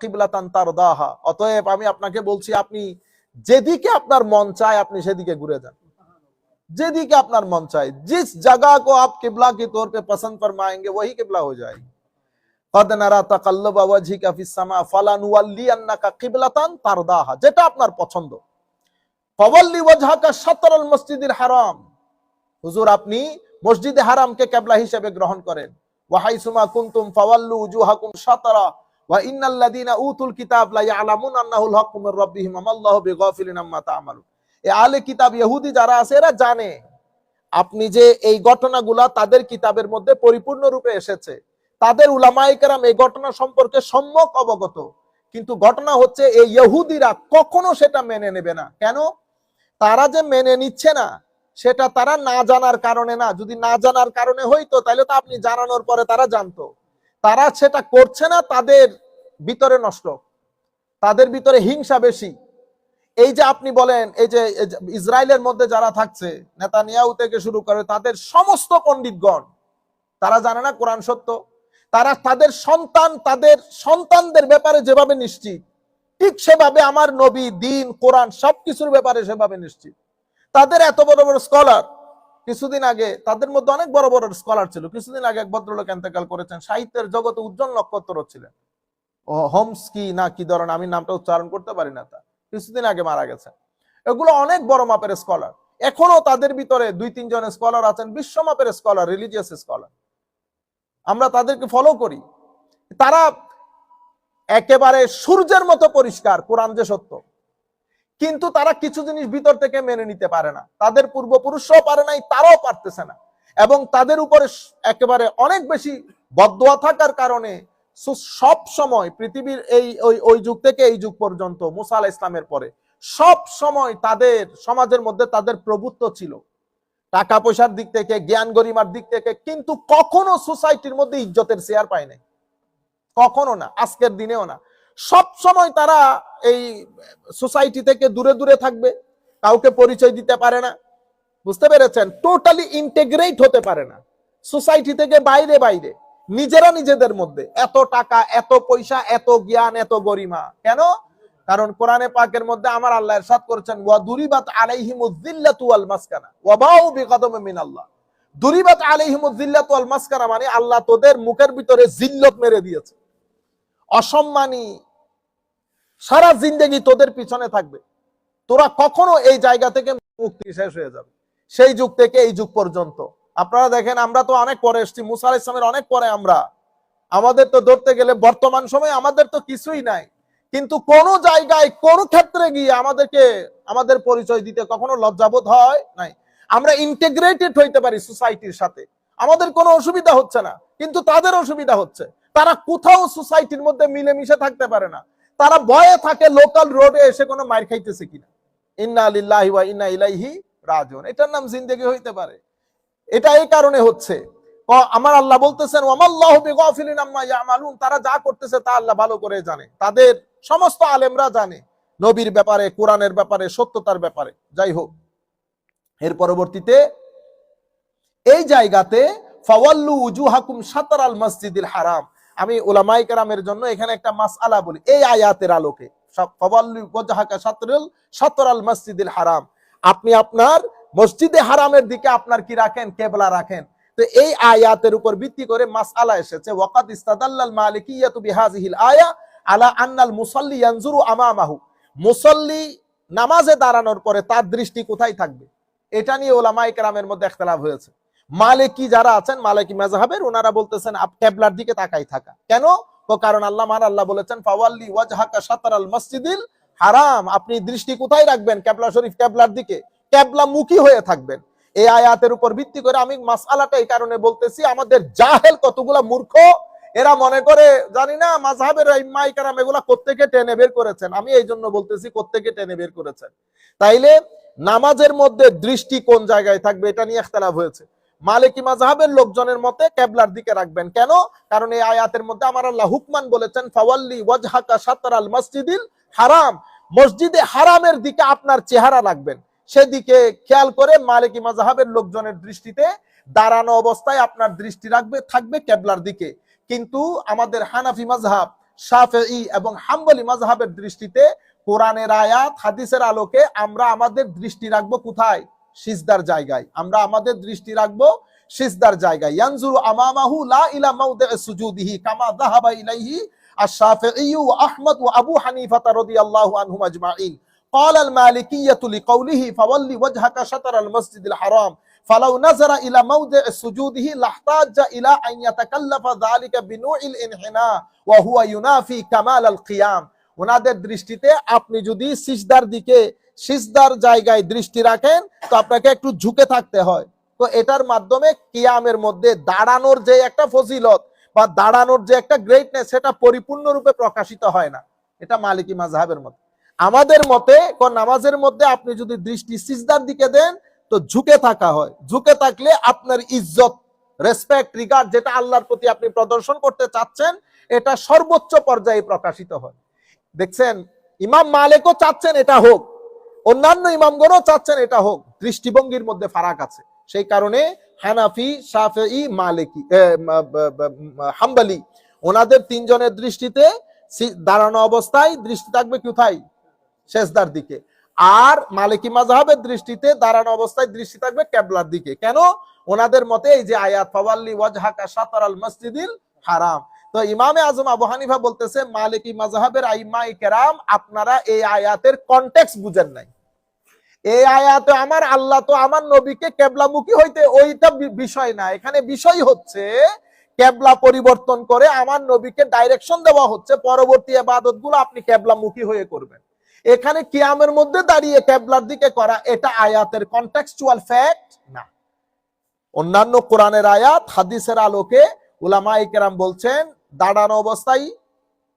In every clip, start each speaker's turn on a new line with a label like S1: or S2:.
S1: কিবলাতান তার দাহা অতএব আমি আপনাকে বলছি, আপনি যেদিকে আপনার মন চায়, আপনি সেদিকে ঘুরে যান। যেদিকে আপনার মন চায়, জিস জায়গা কো আপ কিবলা কি তোর পে পছন্দ ফরমায়েঙ্গে ওই কিবলা হয়ে যায়। قد نرى تقلب وجهك في السماء فلنولينك قبلة ترضاها যেটা আপনার পছন্দ। হারাম। হুজুর, আপনি মসজিদে হারামকে কিবলা হিসেবে গ্রহণ করেন। ওয়া হাইসুমা কুনতুম জানে আপনি যে এই ঘটনাগুলা তাদের কিতাবের মধ্যে এসেছে। তাদের উলামাইকেরাম এই ঘটনা সম্পর্কে সম্যক অবগত। কিন্তু ঘটনা হচ্ছে, এই ইহুদিরা কখনো সেটা মেনে নেবে না। কেন? তারা যে মেনে নিচ্ছে না, সেটা তারা না জানার কারণে না। যদি না জানার কারণে হইতো, তাহলে তো আপনি জানানোর পরে তারা জানতো। তারা সেটা করছে না, তাদের ভিতরে নষ্ট। তাদের ভিতরে হিংসা বেশি। এই যে আপনি বলেন, এই যে ইসরায়েলের মধ্যে যারা থাকছে, নেতানিয়াহু থেকে শুরু করে তাদের সমস্ত পণ্ডিতগণ, তারা জানে না কোরআন সত্য? তারা তাদের সন্তান, তাদের সন্তানদের ব্যাপারে যেভাবে নিশ্চিত, ঠিক সেভাবে আমার নবী, দিন, কোরআন সবকিছুর ব্যাপারে সেভাবে নিশ্চিত। তাদের এত বড় বড় স্কলার কিছুদিন আগে তাদের মধ্যে অনেক বড় বড় স্কলার ছিল। কিছুদিন আগে এক ভদ্রলোক এন্তেকাল করেছেন, সাহিত্যের জগতে উজ্জ্বল নক্ষত্র ছিলেন। হোমস কি না কি ধরেন আমি নামটা উচ্চারণ করতে পারি না তা। কিছুদিন আগে মারা গেছেন। এগুলো অনেক বড় মাপের স্কলার এখনও তাদের ভিতরে দুই তিনজন স্কলার আছেন, বিশ্ব মাপের স্কলার রিলিজিয়াস স্কলার আমরা তাদেরকে ফলো করি। তারা একেবারে সূর্যের মতো পরিষ্কার, কোরআন যে সত্য। কিন্তু তারা কিছু জিনিস ভিতর থেকে মেনে নিতে পারে না। তাদের পূর্বপুরুষরাও পারে নাই, তারাও পারতেছে না। এবং তাদের উপরে একেবারে অনেক বেশি বদোয়া থাকার কারণে সব সময় পৃথিবীর এই ওই ওই যুগ থেকে এই যুগ পর্যন্ত মুসা আলাহ ইসলামের পরে সব সময় তাদের সমাজের মধ্যে তাদের প্রভুত্ব ছিল। টাকা পয়সার দিক থেকে, জ্ঞান গরিমার দিক থেকে, কিন্তু কখনো সোসাইটির মধ্যে ইজ্জতের শেয়ার পায় নাই। কখনো না, আজকের দিনেও না। সব সময় তারা এই সোসাইটি থেকে দূরে দূরে থাকবে, কাউকে পরিচয় দিতে পারে না। বুঝতে পেরেছেন? টোটালি ইন্টেগ্রেট হতে পারে না। সোসাইটি থেকে বাইরে বাইরে, নিজেরা নিজেদের মধ্যে, এত টাকা, এত পয়সা, এত জ্ঞান, এত গরিমা। কেন? কারণ কোরআনে পাকের মধ্যে আমার আল্লাহ ইরশাদ করেছেন, ওয়া দুরিবাত আলাইহিমুজ যিল্লাতু ওয়াল মাসকানা, ওয়া বাউ বিগাদামে মিনাল্লাহ দুরিবাত আলাইহিমুজ যিল্লাতু ওয়াল মাসকানা মানে আল্লাহ তোদের মুখের ভিতরে জিল্লত মেরে দিয়েছে। অসম্মানী। সারা জিন্দেগি তোদের পিছনে থাকবে। তোরা কখনো এই জায়গা থেকে মুক্তি শেষ হয়ে যাবে। সেই যুগ থেকে এই যুগ পর্যন্ত। আপনারা দেখেন, আমরা তো অনেক পরে এসেছি। মুসা আলাইহিস সালামের অনেক পরে আমরা। আমাদের তো ধরতে গেলে বর্তমান সময়ে আমাদের তো কিছুই নাই। কিন্তু কোন জায়গায়, কোন ক্ষেত্রে গিয়ে আমাদেরকে, আমাদের পরিচয় দিতে কখনো লজ্জাবোধ হয় নাই। আমরা ইন্টিগ্রেটেড হইতে পারি সোসাইটির সাথে। আমাদের কোনো অসুবিধা হচ্ছে না। কিন্তু তাদের অসুবিধা হচ্ছে। তারা কোথাও সোসাইটির মধ্যে মিলেমিশে থাকতে পারে না। তারা ভয়ে থাকে লোকাল রোডে এসে কোনো মার খাইতেছে কিনা। ইন্না লিল্লাহি ওয়া ইন্না ইলাইহি রাজিউন। এটার নাম জিন্দেগি হইতে পারে। এটা এই কারণে হচ্ছে। আমার আল্লাহ বলতেছেন, ওয়ামাল্লাহু বিগাফিলিন আম্মা ইয়ামালুন। তারা যা করতেছে তা আল্লাহ ভালো করে জানে। তাদের সমস্ত আলেমরা জানে। নবীর ব্যাপারে, কোরআনের ব্যাপারে, সত্যতার ব্যাপারে। যাই হোক, এর পরবর্তীতে এই জায়গাতে, ফাওয়াল্লু উজুহাকুম শাতর আল মসজিদিল হারাম। আমি ওলামাই কেরামের জন্য এখানে একটা মাস আলা বলি। এই আয়াতের আলোকে। হারাম। আপনি আপনার মসজিদে হারামের দিকে আপনার কি রাখেন? কেবলা রাখেন। তো এই আয়াতের উপর ভিত্তি করে মাসআলা এসেছে। ওয়াকাদ ইস্তাদাল্লাল মালিকিয়াতু বিহাযিহিল আয়া আলা আন্নাল মুসাল্লি আমামাহু। মুসল্লি নামাজে দাঁড়ানোর পরে তার দৃষ্টি কোথায় থাকবে? এটা নিয়ে ওলামায়ে মধ্যে ইখতিলাফ হয়েছে। মালিকি যারা আছেন, মালিকি মাযহাবের ওনারা বলতেছেন, আপ কেবলার দিকে তাকাই থাকা। কেন? কারণ আল্লাহ মান আল্লাহ বলেছেন, ফাওয়াল্লি ওয়াজহাকা শাতরাল মসজিদিল হারাম। আপনি দৃষ্টি কোথায় রাখবেন, কেবলা শরীফ কেবলার দিকে? কেবলা মুখী হয়ে থাকবেন। এই আয়াতের উপর ভিত্তি করে আমি মাসআলাটা এই কারণে বলতেছি, আমাদের জাহেল কতগুলা মূর্খ, এরা মনে করে, জানি না, মাযহাবের ইমাই কারাম এগুলা কোত্থেকে টেনে বের করেছেন? আমি এই জন্য বলতেছি, কোত্থেকে টেনে বের করেছেন? তাইলে নামাজের মধ্যে দৃষ্টি কোন জায়গায় থাকবে? এটা নিয়ে ইখতিলাফ হয়েছে। মালিকি মাযহাবের লোকজনের মতে কেবলার দিকে রাখবেন। কেন? কারণ এই আয়াতের মধ্যে আমার আল্লাহ হুকমান বলেছেন, ফাওয়াল্লি ওয়াজহাকা শাতরাল মসজিদিল হারাম। মসজিদে হারামের দিকে আপনার চেহারা রাখবেন। সেদিকে খেয়াল করে মালিকি মাযহাবের লোকজনের দৃষ্টিতে দাঁড়ানো অবস্থায় আপনার দৃষ্টি রাখবে, থাকবে কেবলার দিকে। কিন্তু আমাদের হানাফি মাযহাব, শাফেঈ এবং হাম্বলি মাজহাবের দৃষ্টিতে কোরআনের আয়াত, হাদিসের আলোকে আমরা আমাদের দৃষ্টি রাখব কোথায়? সিজদার জায়গায় আমরা আমাদের দৃষ্টি রাখবো সিজদার জায়গায় ইয়ানজুরু আমামাহু লা ইলা মাউদি'i সুজুদিহি কামা যাহাবা ইলাইহি আশ-শাফিঈ ওয়া আহমদ ওয়া আবু হানিফা রাদিয়াল্লাহু আনহুম আজমাইন قال المالكية لقوله فولي وجهك شطر المسجد الحرام فلو نظر إلى موضع سجوده لاحتاج إلى أن يتكلف ذلك بنوع الانحناء وهو ينافي كمال القيام ওনাদের দৃষ্টিতে আপনি যদি সিজদার দিকে সিজদার জায়গায় দৃষ্টি রাখেন, তো আপনাকে একটু ঝুঁকে থাকতে হয়। তো এটার মাধ্যমে কিয়ামের মধ্যে দাঁড়ানোর যে একটা ফজিলত বা দাঁড়ানোর যে একটা গ্রেটনেস সেটা পরিপূর্ণরূপে প্রকাশিত হয় না। এটা মালিকি মাজহাবের মতে। আমাদের মতে নামাজের মধ্যে আপনি যদি দৃষ্টি সিজদার দিকে দেন, তো ঝুঁকে থাকা হয়। ঝুঁকে থাকলে আপনার ইজ্জত রেসপেক্ট রিগার্ড যেটা আল্লাহর প্রতি আপনি প্রদর্শন করতে চাচ্ছেন, এটা সর্বোচ্চ পর্যায়ে প্রকাশিত হয়। দেখছেন, ইমাম মালিকও চাচ্ছেন এটা হোক। অন্যান্য ইমামগণও চাচ্ছেন এটা হোক, দৃষ্টিভঙ্গির মধ্যে ফারাক আছে। সেই কারণে হানাফি শাফেই মালিকি হাম্বলি, ওনাদের তিনজনের দৃষ্টিতে দাঁড়ানো অবস্থায় দৃষ্টি থাকবে কোথায়? শেষদার দিকে। আর মালিকি মাজহাবের দৃষ্টিতে দাঁড়ানো অবস্থায় দৃষ্টি থাকবে কেবলার দিকে। কেন? ওনাদের মতে এই যে আয়াত, ফাওয়াল্লি ওয়াজহাকা শাতার আল মসজিদিল হারাম। তো ইমামে আজম আবু হানিফা বলতেছে, মালিকি মাজহাবের আইমা কেরাম, আপনারা এই আয়াতের কনটেক্স বুঝেন নাই। এই আয়াতে আমার আল্লাহ তো আমার নবীকে কেবলামুখী হইতে ওইটা বিষয় না। এখানে বিষয় হচ্ছে, কেবলা পরিবর্তন করে আমার নবীকে ডাইরেকশন দেওয়া হচ্ছে, পরবর্তী এবাদতগুলো আপনি কেবলামুখী হয়ে করবেন। এখানে কিয়ামের মধ্যে দাঁড়িয়ে কেবলার দিকে করা, এটা আয়াতের কন্টেক্সচুয়াল ফ্যাক্ট না। অন্যান্য কোরআনের আয়াত, হাদিসের আলোকে উলামাই কেরাম বলছেন দাঁড়ানো অবস্থায়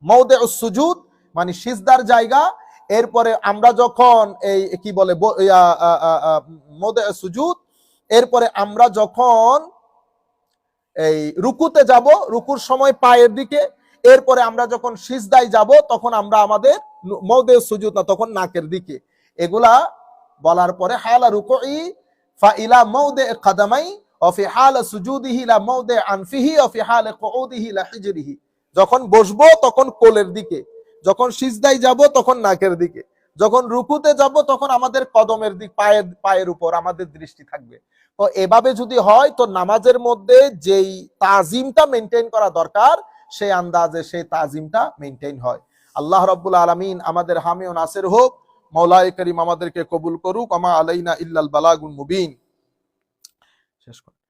S1: মৌদে সুজুদ মানে সিজদার জায়গা। এরপরে আমরা যখন এই কি বলে মৌদে সুজুদ, এরপরে আমরা যখন এই রুকুতে যাব, রুকুর সময় পায়ের দিকে, এরপরে আমরা যখন সিজদায় যাব, তখন আমরা আমাদের মৌদে সুজুদ না, তখন নাকের দিকে। এগুলা বলার পরে, হালা রুকুই ফা ইলা মৌদে কাদামাই অফি হাল সুজুদিহি লা মৌদে আনফিহি অফি হাল কুউদিহি লা হিজরিহি। যখন বসবো তখন কোলের দিকে, যখন সিজদায় যাব তখন নাকের দিকে, যখন রুকুতে যাব তখন আমাদের কদমের দিক পায়ের পায়ের উপর আমাদের দৃষ্টি থাকবে। তো এভাবে যদি হয় তো নামাজের মধ্যে যেই তাজিমটা মেনটেন করা দরকার, সেই আন্দাজে সেই তাজিমটা মেনটেন হয়। আল্লাহ রব্বুল আলমিন আমাদের হামি ও নাসের হোক মৌলাই করিম আমাদেরকে কবুল করুক। আমা আলাইনা ইল্লাল বালাগুন মুবিন। শেষ কর